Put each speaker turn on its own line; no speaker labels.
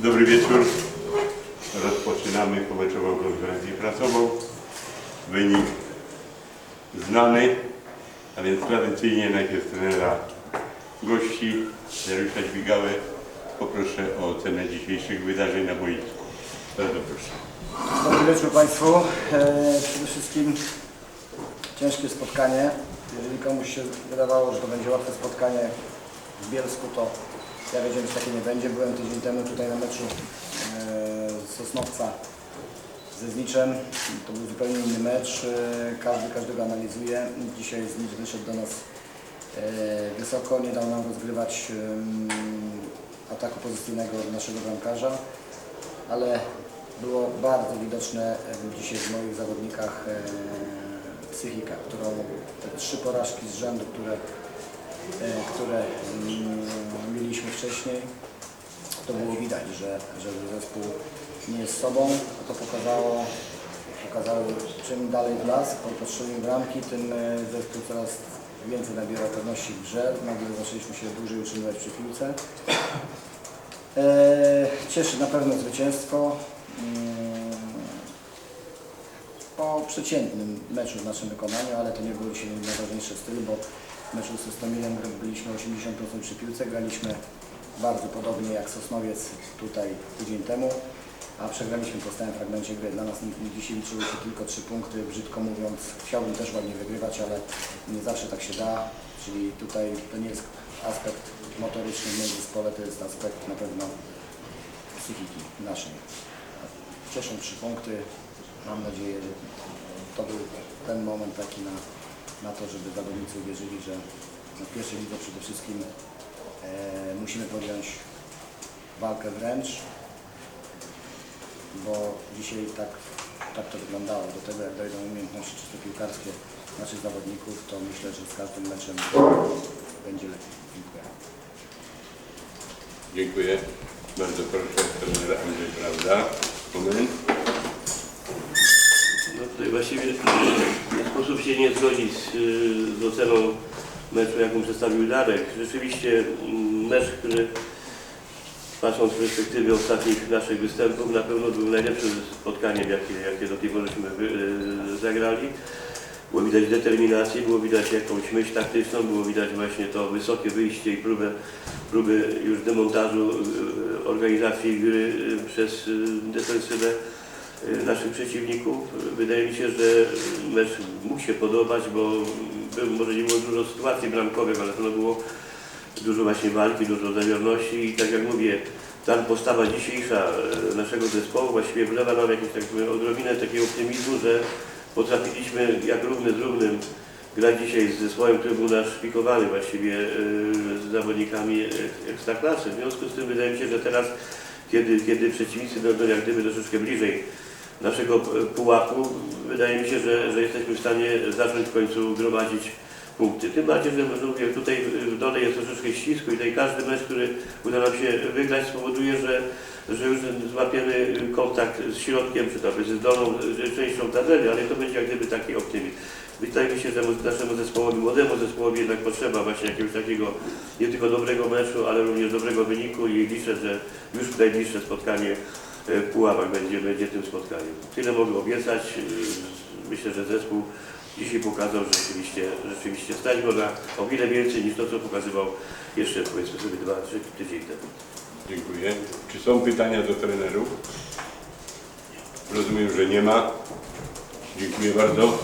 Dobry wieczór. Rozpoczynamy pomeczową konferencję prasową. Wynik znany, a więc tradycyjnie najpierw trenera gości, Dariusza Dźwigałę. Poproszę o ocenę dzisiejszych wydarzeń na boisku. Bardzo proszę.
Dobry wieczór Państwu. E, przede wszystkim ciężkie spotkanie. Jeżeli komuś się wydawało, że to będzie łatwe spotkanie w Bielsku, to ja wiedziałem, że takie nie będzie. Byłem tydzień temu tutaj na meczu e, Sosnowca ze Zniczem. To był zupełnie inny mecz. E, każdy każdego analizuje. Dzisiaj Znicz wyszedł do nas e, wysoko, nie dał nam rozgrywać ataku pozycyjnego naszego bramkarza ale było bardzo widoczne e, dzisiaj w moich zawodnikach psychika, którą te trzy porażki z rzędu, które, które mm, mieliśmy wcześniej, to było widać, że, że zespół nie jest sobą. To pokazało, pokazało czym dalej w las, po potrzebie bramki, tym e, zespół coraz więcej nabiera pewności w grze. Nagle zaczęliśmy się dłużej utrzymywać przy piłce. E, Cieszy na pewno zwycięstwo. Mm, Po przeciętnym meczu w naszym wykonaniu, ale to nie było dzisiaj najważniejsze stylu, bo meczu z Sostomilem byliśmy 80% przy piłce, graliśmy bardzo podobnie jak Sosnowiec tutaj tydzień temu, a przegraliśmy po stałym fragmencie gry. Dla nas dzisiaj liczyły się tylko trzy punkty, brzydko mówiąc. Chciałbym też ładnie wygrywać, ale nie zawsze tak się da, czyli tutaj to nie jest aspekt motoryczny w zespole, to jest aspekt na pewno psychiki naszej. Cieszą trzy punkty. Mam nadzieję, że to był ten moment taki na, na to, żeby zawodnicy uwierzyli, że w pierwszej lidze przede wszystkim e, musimy podjąć walkę wręcz, bo dzisiaj tak, tak to wyglądało. Do tego jak dojdą umiejętności czysto piłkarskie naszych zawodników, to myślę, że z każdym meczem będzie lepiej. Dziękuję.
Dziękuję. Bardzo proszę, trener Andrzej Prawda. Moment.
No tutaj właściwie sposób się nie zgodzić z, y, z oceną meczu, jaką przedstawił Darek. Rzeczywiście mm, mecz, który patrząc z perspektywy ostatnich naszych występów, na pewno był najlepszym spotkaniem, jakie, jakie do tej wy- y, zagrali. Było widać determinację, było widać jakąś myśl taktyczną, było widać właśnie to wysokie wyjście i próbę, próby już demontażu y, organizacji gry przez defensywę naszych przeciwników. Wydaje mi się, że mecz mógł się podobać, bo może nie było dużo sytuacji bramkowych, ale to było dużo właśnie walki, dużo zawierności i tak jak mówię, ta postawa dzisiejsza e, naszego zespołu właściwie wlewa nam jakieś tak powiem, odrobinę takiego optymizmu, że potrafiliśmy jak równy z równym grać dzisiaj z zespołem, który był naszpikowany właściwie e, z zawodnikami ek- ekstraklasy. W związku z tym wydaje mi się, że teraz, kiedy, kiedy przeciwnicy będą jak gdyby troszeczkę bliżej naszego pułapu, wydaje mi się, że, że jesteśmy w stanie zacząć w końcu gromadzić punkty. Tym bardziej, że mówię, tutaj w dole jest troszeczkę ścisku i tutaj każdy mecz, który uda nam się wygrać spowoduje, że, że już złapiemy kontakt z środkiem, czy to z dolną częścią tabeli, ale to będzie jak gdyby taki optymizm. Wydaje mi się, że naszemu zespołowi, młodemu zespołowi jednak potrzeba właśnie jakiegoś takiego nie tylko dobrego meczu, ale również dobrego wyniku i liczę, że już w najbliższe spotkanie w Puławach będzie, będzie tym spotkaniem. Tyle mogę obiecać. E, Myślę, że zespół dzisiaj pokazał, że rzeczywiście, rzeczywiście stać go na o wiele więcej niż to, co pokazywał jeszcze powiedzmy sobie dwa, trzy tydzień temu.
Dziękuję. Czy są pytania do trenerów? Rozumiem, że nie ma. Dziękuję bardzo.